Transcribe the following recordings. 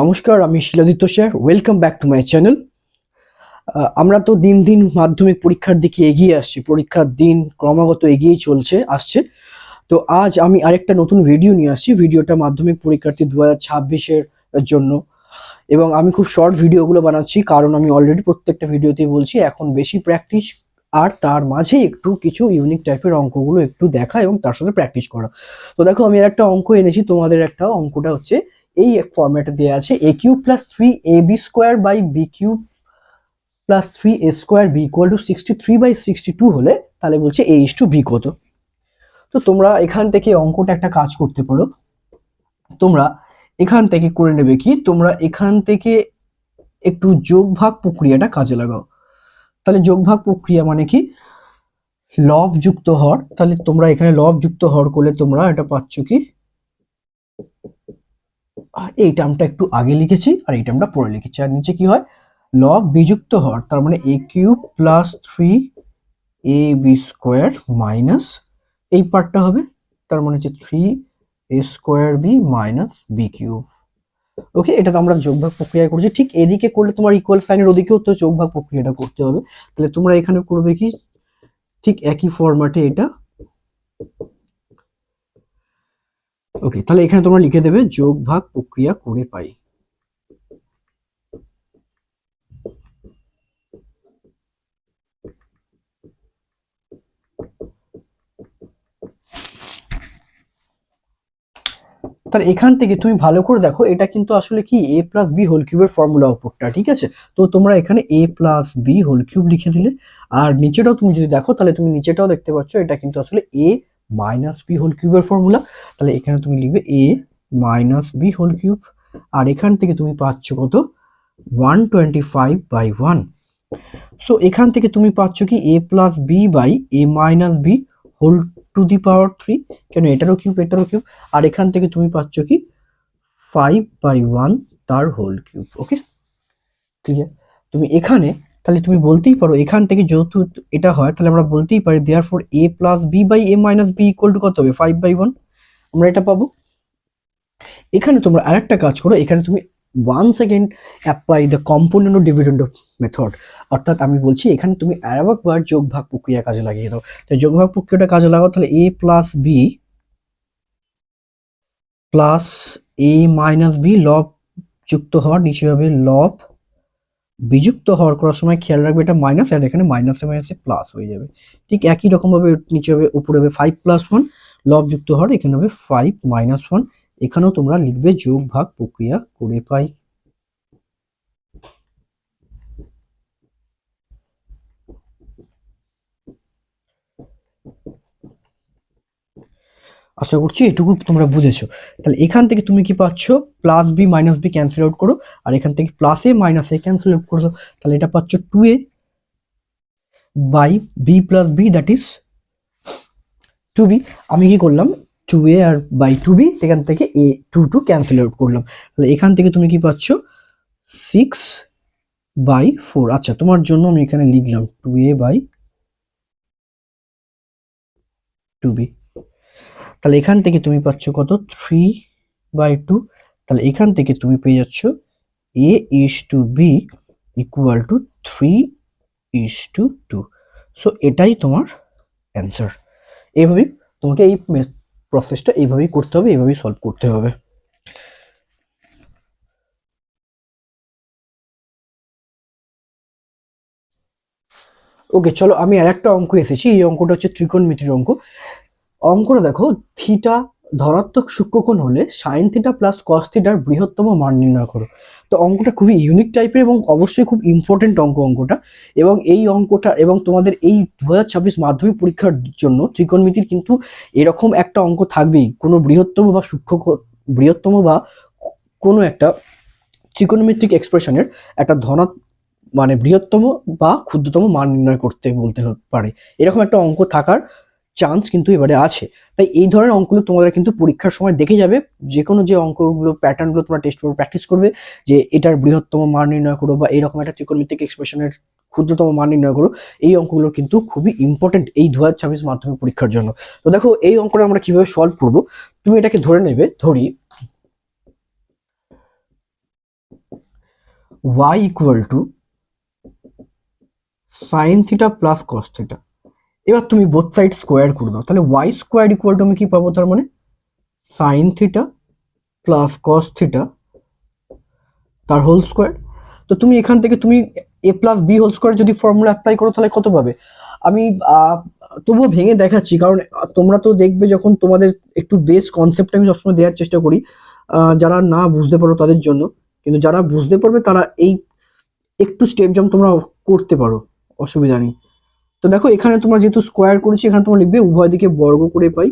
নমস্কার, আমি Shiladitya sir. Welcome back to my channel আমরা তো দিন দিন মাধ্যমিক পরীক্ষার দিকে এগিয়ে আসছি। পরীক্ষার দিন ক্রমাগত এগিয়েই চলছে, আসছে। তো আজ আমি আরেকটা নতুন ভিডিও নিয়ে আসছি। ভিডিওটা মাধ্যমিক পরীক্ষার্থী দু হাজার জন্য। এবং আমি খুব শর্ট ভিডিওগুলো বানাচ্ছি, কারণ আমি অলরেডি প্রত্যেকটা ভিডিওতেই বলছি, এখন বেশি প্র্যাকটিস আর তার মাঝে একটু কিছু ইউনিক টাইপের অঙ্কগুলো একটু দেখা এবং তার সাথে প্র্যাকটিস করা। তো দেখো, আমি আর একটা অঙ্ক এনেছি, তোমাদের একটা অঙ্কটা হচ্ছে এই ফরম্যাটে দেওয়া আছে a cube plus three a b square by b cube plus three a square b equal to sixty three by sixty two হলে তাহলে বলছে এ ইস টু বি কত? তো তোমরা এখান থেকে অঙ্কটা একটা কাজ করতে পারো। তোমরা এখান থেকে করে নেবে কি? তোমরা এখান থেকে একটু যোগ ভাগ প্রক্রিয়াটা কাজে লাগাও। তাহলে যোগ ভাগ প্রক্রিয়া মানে কি? লব যুক্ত হর। তাহলে তোমরা এখানে লব যুক্ত হর করলে তোমরা এটা পাচ্ছ কি? এই টার্মটা একটু আগে লিখেছি, আর এই টার্মটা পরে লিখেছি। আর নিচে কি হয়? লব বিযুক্ত হর তার মানে a cube plus three a b square minus এই পার্টটা হবে, তার মানে হচ্ছে three a square b minus b cube okay এটা তো আমরা যোগভাগ প্রক্রিয়া করছি। ঠিক এদিকে করলে তোমার ইকুয়াল সাইনের ওদিকেও তো যোগভাগ প্রক্রিয়াটা করতে হবে। তাহলে তোমরা এখানে করবে কি? ঠিক একই ফরম্যাটে এটা ওকে তাহলে এখানে তোমরা লিখে দেবে যোগ ভাগ প্রক্রিয়া করে পাই। তাহলে এখান থেকে তুমি ভালো করে দেখো, এটা কিন্তু আসলে কি? এ প্লাস বি হোল কিউবের ফর্মুলা উপরটা, ঠিক আছে? তো তোমরা এখানে a plus b whole cube লিখে দিলে। আর নিচেটাও তুমি যদি দেখো, তাহলে তুমি নিচেটাও দেখতে পাচ্ছ, এটা কিন্তু আসলে এ মাইনাস বি হোল কিউবের ফর্মুলা তাহলে এখানে তুমি লিখবে a minus b whole cube আর এখান থেকে তুমি পাচ্ছ কত? One twenty five by one so এখান থেকে তুমি পাচ্ছ কি? A plus b by a minus b whole to the power three কেন? এটারও কিউব এটারও কিউব আর এখান থেকে তুমি পাচ্ছ কি? ফাইভ বাই ওয়ান তার হোল কিউব ওকে ক্লিয়ার তুমি এখানে তাহলে তুমি বলতেই পারো, এখান থেকে যেহেতু এটা হয়, তাহলে আমরা বলতেই পারি therefore a plus b by a minus b equal to কত হবে? ফাইভ বাই ওয়ান আমরা এটা পাবো। এখানে তোমরা আরেকটা কাজ করো, এখানে তুমি one second apply the component of dividend of method অর্থাৎ আমি বলছি, এখানে তুমি আরেকবার যোগ ভাগ প্রক্রিয়া কাজে লাগিয়ে দাও। তো যোগ ভাগ প্রক্রিয়াটা কাজে লাগাও, তাহলে a plus b plus a minus b লব যুক্ত হওয়ার নিচে হবে লব বিযুক্ত হওয়ার করার সময় খেয়াল রাখবে এটা মাইনাস আর এখানে মাইনাসে মাইনাসে প্লাস হয়ে যাবে। ঠিক একই রকম ভাবে নিচে হবে, উপরে হবে ফাইভ প্লাস ওয়ান লব যুক্ত হওয়ার এখানে হবে ফাইভ মাইনাস ওয়ান এখানেও তোমরা লিখবে যোগ ভাগ প্রক্রিয়া করে পাই। আশা করছি এটুকু তোমরা বুঝেছ। তাহলে এখান থেকে তুমি কি পাচ্ছ? Plus b minus b cancel out করো। আর এখান থেকে plus a minus a cancel out করো। তাহলে এটা পাচ্ছ two a by b plus b that is two b আমি কি করলাম? টু এ আর বাই টু বি এখান থেকে a two two cancel out করলাম। তাহলে এখান থেকে তুমি কি পাচ্ছ? সিক্স বাই ফোর আচ্ছা তোমার জন্য আমি এখানে লিখলাম two a by two b তাহলে এখান থেকে তুমি পাচ্ছ কত? থ্রি বাই টু তাহলে এখান থেকে তুমি পেয়ে যাচ্ছ a is to b equal to three is to two so এটাই তোমার অ্যান্সার এইভাবেই তোমাকে এই প্রসেসটা এইভাবেই করতে হবে এইভাবেই সলভ করতে হবে। ওকে চলো আমি আর একটা অঙ্ক এসেছি। এই অঙ্কটা হচ্ছে ত্রিকোণমিতির অঙ্ক। অঙ্কটা দেখো থিটা ধনাত্মক সূক্ষ্মকোণ হলে সাইন থিটা প্লাস কস থিটার বৃহত্তম মান নির্ণয় করো। তো অঙ্কটা খুবই ইউনিক টাইপের এবং অবশ্যই খুব ইম্পর্টেন্ট অঙ্ক অঙ্কটা। এবং এই অঙ্কটা এবং তোমাদের এই দু হাজার ছাব্বিশ মাধ্যমিক পরীক্ষার জন্য ত্রিকোণমিতির কিন্তু এরকম একটা অঙ্ক থাকবেই। কোনো বৃহত্তম বা সূক্ষ্ম বৃহত্তম বা কোনো একটা ত্রিকোণমিতিক এক্সপ্রেশনের একটা ধনাত মানে বৃহত্তম বা ক্ষুদ্রতম মান নির্ণয় করতে বলতে পারে। এরকম একটা অঙ্ক থাকার চান্স কিন্তু এবারে আছে। তাই এই ধরনের অঙ্কগুলো তোমরা কিন্তু পরীক্ষার সময় দেখে যাবে। যে কোনো যে অঙ্কগুলো প্যাটার্নগুলো তোমরা টেস্ট করবে প্র্যাকটিস করবে, যে এটার বৃহত্তম মান নির্ণয় করো বা এরকম একটা ত্রিকোণমিতিক এক্সপ্রেশনের ক্ষুদ্রতম মান নির্ণয় করো, এই অঙ্কগুলো কিন্তু খুবই ইম্পর্টেন্ট এই দু হাজার ছাব্বিশ মাধ্যমিক পরীক্ষার জন্য। তো দেখো, এই অঙ্কটা আমরা কীভাবে সলভ করব? তুমি এটাকে ধরে নেবে, ধরি y equal to sine theta plus cos theta এবার তুমি বোথ সাইড স্কোয়ার করে দাও। তাহলে ওয়াই স্কোয়ার ইকুয়াল টু আমি কি পাবো তার মানে? Sine theta plus cos theta তার হোল স্কোয়ার তো তুমি এখান থেকে তুমি a plus b whole square যদি ফর্মুলা অ্যাপ্লাই করো তাহলে কত পাবে? আমি তবুও ভেঙে দেখাচ্ছি, কারণ তোমরা তো দেখবে যখন তোমাদের একটু বেস কনসেপ্ট আমি সবসময় দেওয়ার চেষ্টা করি যারা না বুঝতে পারো তাদের জন্য। কিন্তু যারা বুঝতে পারবে তারা এই একটু স্টেপ জাম্প তোমরা করতে পারো, অসুবিধা নেই। তো দেখো, এখানে তোমরা যেহেতু স্কোয়ার করেছি, এখানে তোমরা লিখবে উভয় দিকে বর্গ করে পাই।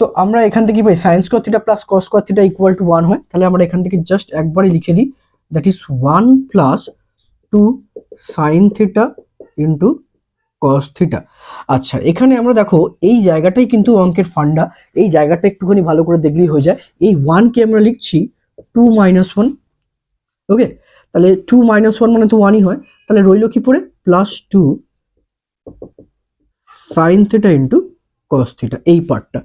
তো আমরা এখান থেকে পাই sine square theta plus cos square theta equal to one হয়। তাহলে আমরা এখান থেকে জাস্ট একবারই লিখে দিই that is one plus two sine theta into cos theta আচ্ছা এখানে আমরা দেখো, এই জায়গাটাই কিন্তু অঙ্কের ফান্ডা এই জায়গাটা একটুখানি ভালো করে দেখলেই হয়ে যায়। এই ওয়ানকে আমরা লিখছি টু মাইনাস ওয়ান ওকে তাহলে টু মাইনাস ওয়ান মানে তো ওয়ানই হয়। তাহলে রইল কি পড়ে? Plus two sine theta into cos theta এই পার্টটা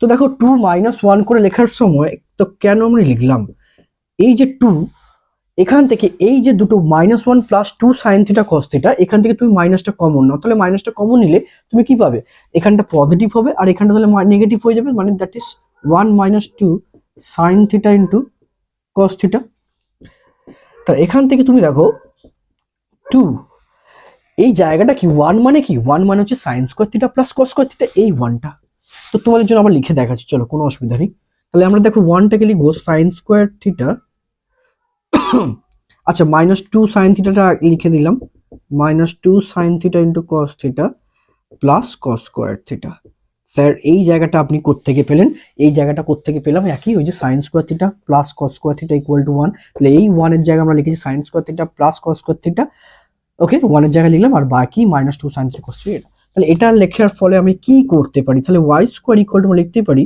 তো দেখো টু মাইনাস ওয়ান করে লেখার সময় তো কেন আমরা লিখলাম? এই যে টু এখান থেকে এই যে দুটো minus one plus two sine theta cos theta এখান থেকে তুমি মাইনাসটা কমন নাও। তাহলে মাইনাসটা কমন নিলে তুমি কি পাবে? এখানটা পজিটিভ হবে আর এখানটা তাহলে নেগেটিভ হয়ে যাবে মানে that is one minus two sine theta into cos theta তা এখান থেকে তুমি দেখো টু এই জায়গাটা কি ওয়ান মানে কি? ওয়ান মানে হচ্ছে sine square theta plus cos square theta এই ওয়ানটা তো তোমাদের জন্য আবার লিখে দেখাচ্ছি, চলো কোনো অসুবিধা নেই। তাহলে আমরা দেখো ওয়ানটাকে লিখব সাইন স্কোয়ার থিটা আচ্ছা মাইনাস টু সাইন থিটাটা লিখে দিলাম। Minus two sine theta into cos theta plus cos square theta sir এই জায়গাটা আপনি কোত্থেকে পেলেন? এই জায়গাটা কোত্থেকে পেলাম? একই ওই যে sine square theta plus cos square theta equal to one তাহলে এই ওয়ানের জায়গায় আমরা লিখেছি sine square theta plus cos square theta okay ওয়ানের জায়গায় লিখলাম আর বাকি minus two sine three cos three এটা তাহলে এটা লেখার ফলে আমি কি করতে পারি? তাহলে ওয়াই স্কোয়ার ইকুয়াল টু লিখতে পারি।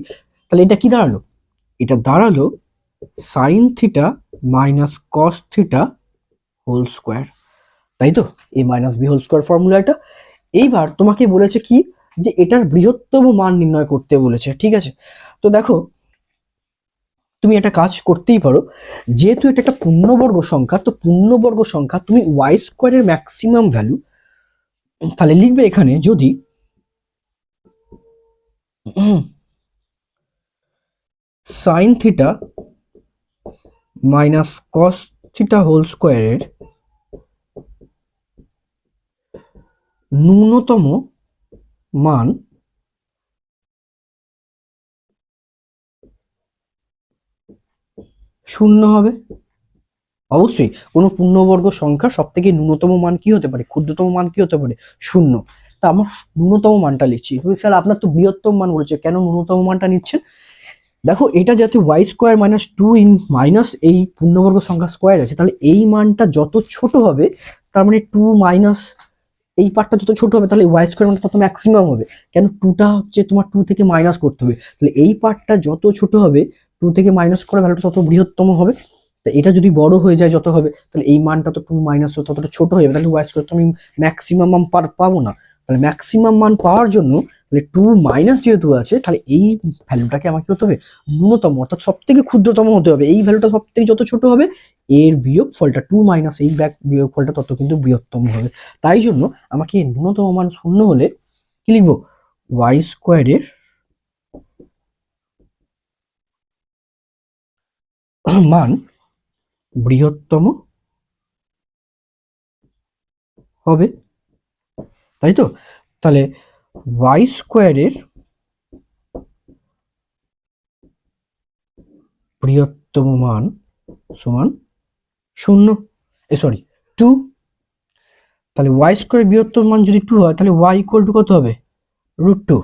তাহলে এটা কি দাঁড়াল? এটা দাঁড়াল sine theta minus cos theta whole square তাই তো? এই মাইনাস বি হোল স্কোয়ার ফর্মুলাটা এইবার তোমাকে বলেছে কি? যে এটার বৃহত্তম মান নির্ণয় করতে বলেছে, ঠিক আছে? তো দেখো, তুমি একটা কাজ করতেই পারো। যেহেতু এটা একটা পূর্ণবর্গ সংখ্যা, তো পূর্ণবর্গ সংখ্যা তুমি ওয়াই স্কোয়ারের ম্যাক্সিমাম ভ্যালু তাহলে লিখবে এখানে যদি sine theta minus cos theta whole স্কোয়ারের ন্যূনতম মান শূন্য হবে। অবশ্যই কোনো পূর্ণবর্গ সংখ্যা সব থেকে ন্যূনতম মান কি হতে পারে? ক্ষুদ্রতম মান কি হতে পারে? শূন্য। তা আমার ন্যূনতম মানটা লিখছি। স্যার, আপনার তো বৃহত্তম মান বলেছে। কেন ন্যূনতম মানটা নিচ্ছেন? দেখো, এটা যাতে y square minus two in minus এই পূর্ণবর্গ সংখ্যা স্কোয়ার আছে, তাহলে এই মানটা যত ছোট হবে, তার মানে টু মাইনাস এই পার্টটা যত ছোট হবে, তাহলে ওয়াই স্কোয়ার মানটা তত ম্যাক্সিমাম হবে। কেন? টুটা হচ্ছে তোমার টু থেকে মাইনাস করতে হবে। তাহলে এই পার্টটা যত ছোট হবে টু থেকে মাইনাস করে ভ্যালুটা তত বৃহত্তম হবে। তা এটা যদি বড় হয়ে যায় যত হবে, তাহলে এই মানটা তো টু মাইনাস ততটা ছোট হয়ে যাবে। তাহলে ওয়াই স্কোয়ার তো আমি ম্যাক্সিমাম মান পাবো না। তাহলে ম্যাক্সিমাম মান পাওয়ার জন্য তাহলে টু মাইনাস যেহেতু আছে, তাহলে এই ভ্যালুটাকে আমাকে হতে হবে ন্যূনতম, অর্থাৎ সব থেকে ক্ষুদ্রতম হতে হবে। এই ভ্যালুটা সব থেকে যত ছোট হবে, এর বিয়োগ ফলটা টু মাইনাস এই ব্যাক বিয়োগ ফলটা তত কিন্তু বৃহত্তম হবে। তাই জন্য আমাকে ন্যূনতম মান শূন্য হলে কি লিখব? ওয়াই স্কোয়ারের মান বৃহত্তম হবে তাই তো তাহলে ওয়াই স্কোয়ারের বৃহত্তম মান সমান শূন্য। এ সরি টু তাহলে ওয়াই স্কোয়ারের বৃহত্তম মান যদি টু হয়, তাহলে ওয়াই ইকুয়াল টু কত হবে? রুট টু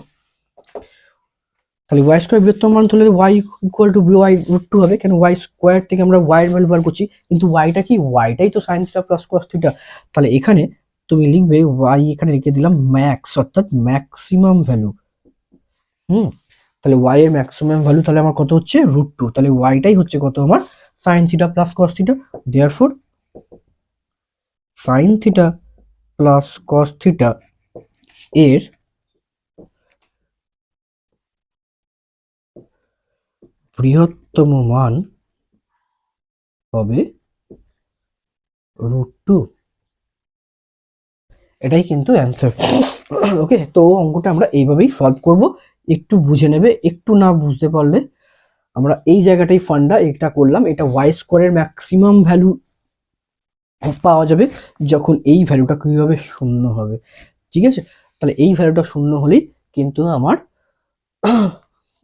তাহলে ওয়াই স্কোয়ার বৃহত্তম মান তাহলে y equal to y root two হবে, কেন ওয়াই স্কোয়ার থেকে আমরা ওয়াই ভ্যালু বার করছি, কিন্তু ওয়াইটা কি? ওয়াইটাই তো sine theta plus cos theta তাহলে এখানে তুমি লিখবে ওয়াই এখানে লিখে দিলাম ম্যাক্স অর্থাৎ ম্যাক্সিমাম ভ্যালু হুম, তাহলে ওয়াই এর ম্যাক্সিমাম ভ্যালু তাহলে আমার কত হচ্ছে? √2 তাহলে তাহলে ওয়াইটাই হচ্ছে কত আমার? Sine θ plus θ theta therefore sine θ plus theta এর বৃহত্তম মান হবে রুট এটাই কিন্তু অ্যান্সার ওকে তো অঙ্কটা আমরা এইভাবেই সলভ করব। একটু বুঝে নেবে, একটু না বুঝতে পারলে আমরা এই জায়গাটাই ফান্ডা এটা করলাম। এটা ওয়াই স্কোয়ারের ম্যাক্সিমাম ভ্যালু পাওয়া যাবে যখন এই ভ্যালুটা কীভাবে শূন্য হবে। ঠিক আছে? তাহলে এই ভ্যালুটা শূন্য হলেই কিন্তু আমার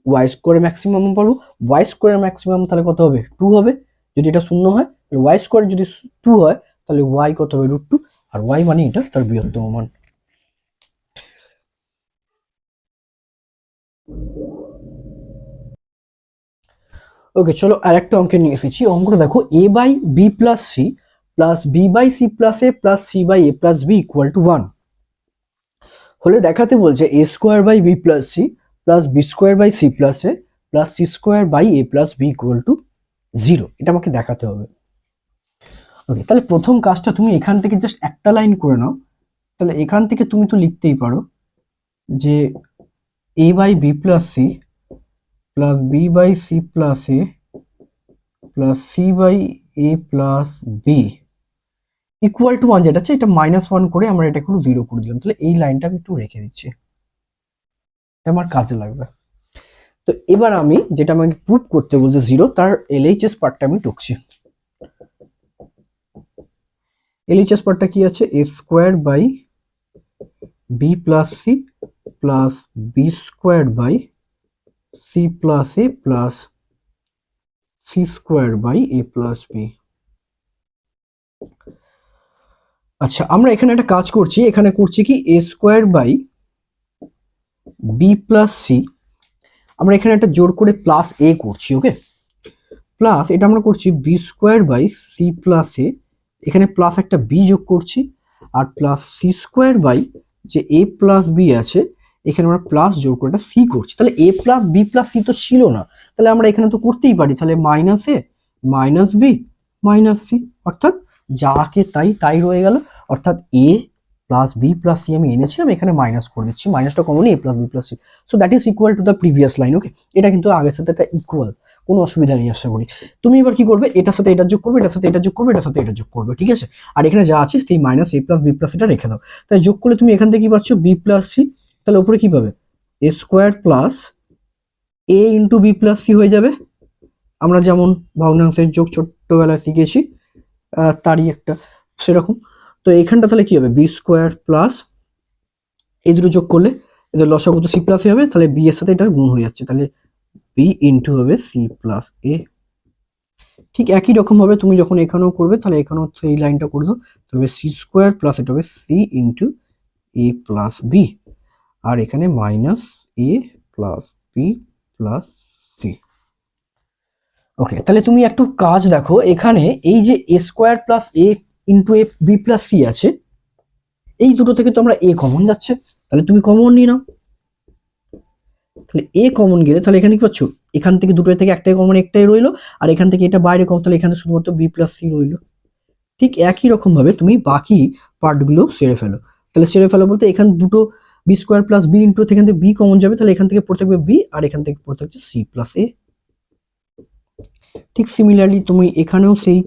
ওয়াই স্কোয়ারের ম্যাক্সিমাম পাবো। ওয়াই স্কোয়ারের ম্যাক্সিমাম তাহলে কত হবে? টু হবে। যদি এটা শূন্য হয় ওয়াই স্কোয়ার যদি টু হয়, তাহলে ওয়াই কত হবে? রুট টু আর ওয়াই মানে এটা তার বৃহত্তম মান। ওকে চলো আর একটা অঙ্কে নিয়ে এসেছি। অঙ্কটা দেখো a by b plus c plus b by c plus a plus c by a plus b equal to one হলে দেখাতে বলছে a square by b plus c plus b square by c plus a plus c square by a plus b equal to zero এটা আমাকে দেখাতে হবে। ওকে তাহলে প্রথম কাজটা তুমি এখান থেকে জাস্ট একটা লাইন করে নাও। তাহলে এখান থেকে তুমি তো লিখতেই পারো যে a by b plus c plus b by c plus a plus c by a plus b equal to one যেটা আছে, এটা মাইনাস ওয়ান করে আমরা এটা একটু জিরো করে দিলাম। তাহলে এই লাইনটা আমি একটু রেখে দিচ্ছি। এটা আমার কাজে লাগবে। তো এবার আমি যেটা আমাকে প্রুভ করতে বলছে জিরো তার এলএইচএস পার্টটা আমি টুকছি এলএইচএস পার্টটা কি আছে? A square by b plus c plus b square by c plus a plus c square by a plus b আচ্ছা আমরা এখানে একটা কাজ করছি। এখানে করছি কি a square by b plus c আমরা এখানে একটা জোর করে প্লাস এ করছি ওকে প্লাস এটা আমরা করছি b square by c plus a এখানে প্লাস একটা বি যোগ করছি, আর প্লাস সি স্কোয়ার বাই যে এ প্লাস বি আছে, এখানে আমরা প্লাস যোগ করে একটা সি করছি। তাহলে a plus b plus c তো ছিল না। তাহলে আমরা এখানে তো করতেই পারি। তাহলে minus a minus b minus c অর্থাৎ যাকে তাই তাই রয়ে গেল। অর্থাৎ a plus b plus c আমি এনেছিলাম এখানে মাইনাস করে দিচ্ছি। মাইনাসটা কমনই a plus b plus c so that is equal to the previous line okay এটা কিন্তু আগের সাথে একটা ইকুয়াল কোনো অসুবিধা নেই, আশা করি। তুমি এবার কি করবে? এটার সাথে এটা যোগ করবে, এটার সাথে এটা যোগ করবে, এটার সাথে এটা যোগ করবে, ঠিক আছে? আর এখানে যা আছে, সেই minus a plus b plus এটা রেখে দাও। তাই যোগ করলে তুমি এখান থেকে কি পাচ্ছ বি প্লাস সি তাহলে উপরে কি পাবে? A square plus a into b plus c হয়ে যাবে। আমরা যেমন ভগ্নাংশের যোগ ছোট্টবেলায় শিখেছি তারই একটা সেরকম। তো এখানটা তাহলে কি হবে? বি স্কোয়ার প্লাস এই দুটো যোগ করলে এদের লসাগু সি প্লাস হবে, তাহলে বি এর সাথে এটা গুণ হয়ে যাচ্ছে। তাহলে বি ইন্টু হবে সি প্লাস এ ঠিক একই রকম ভাবে তুমি যখন এখানেও করবে, তাহলে এখানেও এই লাইনটা করে দাও। তবে সি স্কোয়ার প্লাস এটা হবে c into a plus b আর এখানে minus a plus b plus c okay তাহলে তুমি একটু কাজ দেখো। এখানে এই যে a square plus a into a b plus c আছে, এই দুটো থেকে তো আমরা এ কমন যাচ্ছে। তাহলে তুমি কমন নিয়ে নাও। তাহলে এ কমন গেলে তাহলে এখানে কি পাচ্ছ? এখান থেকে দুটো থেকে একটাই কমন একটাই রইল, আর এখান থেকে এটা বাইরে কম তাহলে এখানে শুধুমাত্র বি প্লাস সি রইল। ঠিক একই রকম ভাবে তুমি বাকি পার্টগুলো সেরে ফেলো। তাহলে সেরে ফেলো বলতে এখানে দুটো b square plus b into এখান থেকে বি কমন যাবে, তাহলে এখান থেকে পড়ে থাকবে বি আর এখান থেকে পড়ে থাকছে সি প্লাস এ ঠিক সিমিলারলি তুমি এখানেও সেই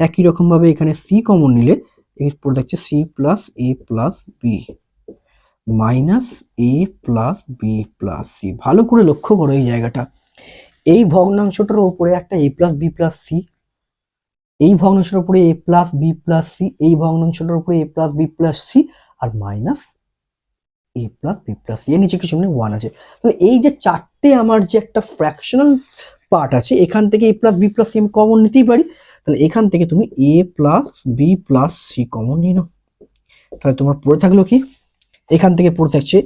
একই রকম ভাবে এখানে সি কমন নিলে এরপর থাকছে c plus a plus b minus a plus b plus c. ভালো করে লক্ষ্য করো এই জায়গাটা। এই ভগ্নাংশটার উপরে একটা A plus B plus C, এই ভগ্নাংশের উপরে A plus B plus C, এই ভগ্নাংশটার উপরে A plus B plus C R minus A plus B plus C. এর নিচে কিছু মানে ওয়ান আছে। তাহলে এই যে চারটে আমার যে একটা ফ্র্যাকশনাল পার্ট আছে, এখান থেকে A plus B plus C আমি কমন নিতেই পারি। তাহলে এখান থেকে তুমি A plus B plus C common নিয়ে নাও। তাহলে তোমার পড়ে থাকল কি? এখান থেকে পড়ে থাকছে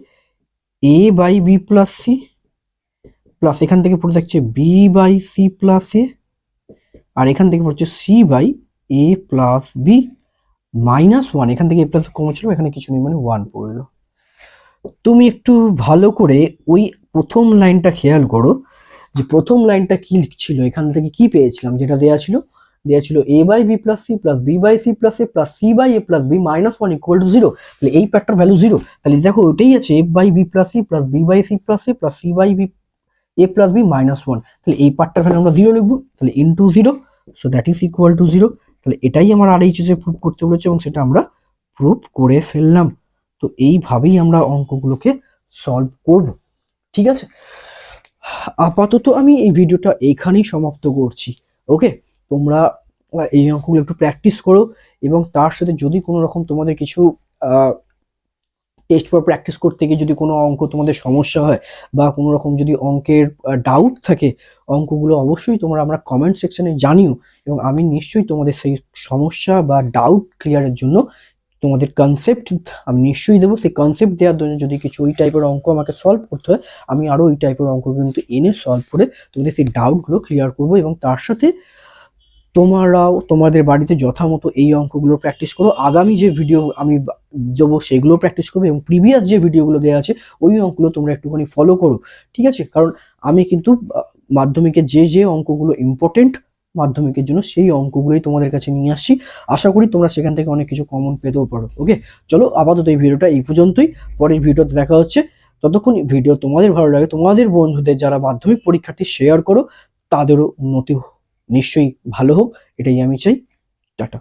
A by B plus C plus এখান থেকে পড়ে থাকছে B by C plus A আর এখান থেকে পড়ছে C by A plus B minus one এখান থেকে এ প্লাস কমন ছিল এখানে কিছু নেই মানে ওয়ান পড়ল তুমি একটু ভালো করে ওই প্রথম লাইনটা খেয়াল করো, যে প্রথম লাইনটা কি লিখছিল, এখান থেকে কি পেয়েছিলাম, যেটা দেয়া ছিল দেয়া ছিল A by B plus C plus B by C plus A plus C by A plus B minus one equal to zero তাহলে এই প্যাটটার ভ্যালু জিরো তাহলে দেখো ওটাই আছে F by B plus C plus B by C plus A plus C by B A plus B minus one তাহলে এই পার্টটার ভ্যালু আমরা জিরো লিখব, তাহলে in to zero so that is equal to zero তাহলে এটাই আমার আর H এসে প্রুভ করতে বলেছে এবং সেটা আমরা প্রুভ করে ফেললাম। তো এইভাবেই আমরা অঙ্কগুলোকে সলভ করব, ঠিক আছে? আপাতত আমি এই ভিডিওটা এখানেই সমাপ্ত করছি ওকে তোমরা এই অঙ্কগুলো একটু প্র্যাকটিস করো এবং তার সাথে যদি কোনো রকম তোমাদের কিছু টেস্ট পর প্র্যাকটিস করতে গিয়ে যদি কোনো অঙ্ক তোমাদের সমস্যা হয় বা কোনো রকম যদি অঙ্কের ডাউট থাকে, অঙ্কগুলো অবশ্যই তোমরা আমরা কমেন্ট সেকশনে জানিও এবং আমি নিশ্চয়ই তোমাদের সেই সমস্যা বা ডাউট ক্লিয়ারের জন্য তোমাদের কনসেপ্ট আমি নিশ্চয়ই দেবো। সেই কনসেপ্ট দেওয়ার জন্য যদি কিছু ওই টাইপের অঙ্ক আমাকে সলভ করতে হয়, আমি আরও ওই টাইপের অঙ্ক কিন্তু এনে সলভ করে তোমাদের সেই ডাউটগুলো ক্লিয়ার করব এবং তার সাথে তোমরাও তোমাদের বাড়িতে যথামতো এই অঙ্কগুলো প্র্যাকটিস করো। আগামী যে ভিডিও আমি দেবো, সেগুলো প্র্যাকটিস করবে এবং প্রিভিয়াস যে ভিডিওগুলো দেওয়া আছে, ওই অঙ্কগুলো তোমরা একটুখানি ফলো করো, ঠিক আছে? কারণ আমি কিন্তু মাধ্যমিকে যে যে অঙ্কগুলো ইম্পর্টেন্ট মাধ্যমিকের জন্য সেই অঙ্কগুলোই তোমাদের কাছে নিয়ে আসছি। আশা করি তোমরা সেখান থেকে অনেক কিছু কমন পেতেও পারো ওকে চলো, আপাতত এই ভিডিওটা এই পর্যন্তই। পরের ভিডিওতে দেখা হচ্ছে। ততক্ষণ ভিডিও তোমাদের ভালো লাগে, তোমাদের বন্ধুদের যারা মাধ্যমিক পরীক্ষার্থী শেয়ার করো, তাদেরও উন্নতি নিশ্চয়ই ভালো হোক এটাই আমি চাই। টাটা।